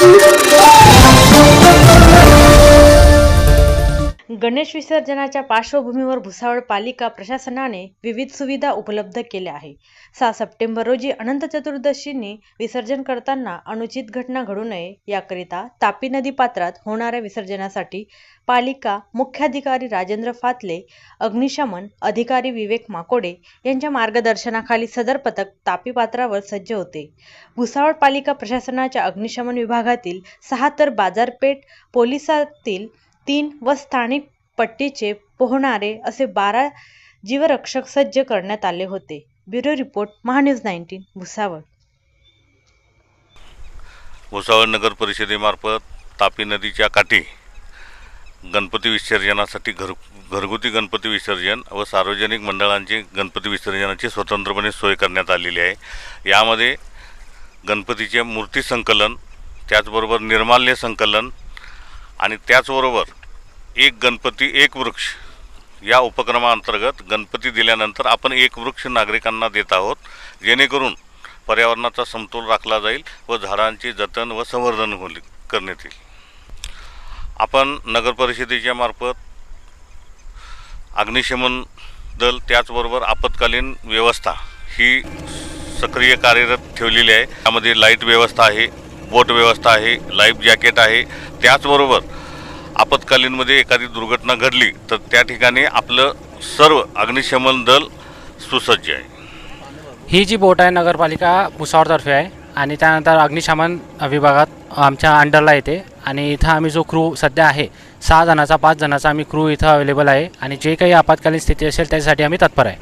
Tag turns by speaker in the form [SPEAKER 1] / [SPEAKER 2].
[SPEAKER 1] Thank you. Ganesh विसर्जनाच्या पार्श्वभूमीवर भुसावळ पालिका प्रशासनाने विविध सुविधा उपलब्ध केल्या आहे सहा सप्टेंबर रोजी अनंत चतुर्दशींनी विसर्जन करताना अनुचित घटना घडू नये याकरिता तापी नदी पात्रात होणाऱ्या विसर्जनासाठी पालिका मुख्याधिकारी राजेंद्र फातले अग्निशमन अधिकारी विवेक माकोडे यांच्या मार्गदर्शनाखाली सदर पथक तापी पात्रावर सज्ज होते. भुसावळ पालिका प्रशासनाच्या अग्निशमन विभागातील सहा तर बाजारपेठ पोलिसातील तीन व स्थानिक पट्टीचे पोहणारे असे बारा जीवरक्षक सज्ज करण्यात आले होते. Bureau report MahaNews nineteen Bhusawal.
[SPEAKER 2] Bhusawal नगर परिषदेमार्फत तापी नदीच्या काठी गणपती विसर्जनासाठी घर घरगुती गणपती विसर्जन व सार्वजनिक मंडळांची गणपती विसर्जनाची स्वतंत्रपणे सोय करण्यात आलेली आहे. यामध्ये गणपतीचे मूर्ती संकलन त्याचबरोबर निर्माल्य संकलन आणि त्याचबरोबर एक गणपती एक वृक्ष या उपक्रमाअंतर्गत गणपती दिल्यानंतर आपण एक वृक्ष नागरिकांना देत आहोत जेणेकरून पर्यावरणाचा समतोल राखला जाईल व झाडांचे जतन व संवर्धन होईल करण्यात येईल. आपण नगरपरिषदेच्या मार्फत अग्निशमन दल त्याचबरोबर आपत्कालीन व्यवस्था ही सक्रिय कार्यरत ठेवलेली आहे. त्यामध्ये लाइट व्यवस्था आहे बोट व्यवस्था आहे लाईफ जॅकेट आहे. त्याचबरोबर आपत्कालीनमध्ये एखादी दुर्घटना घडली तर त्या ठिकाणी आपलं सर्व अग्निशमन दल सुसज्ज आहे.
[SPEAKER 3] ही जी बोट आहे नगरपालिका भुसावळतर्फे आहे आणि त्यानंतर अग्निशमन विभागात आमच्या अंडरला येते आणि इथं आम्ही जो क्रू सध्या आहे सहा जणाचा पाच जणाचा आम्ही क्रू इथं अवेलेबल आहे आणि जे काही आपत्कालीन स्थिती असेल त्यासाठी आम्ही तत्पर आहे.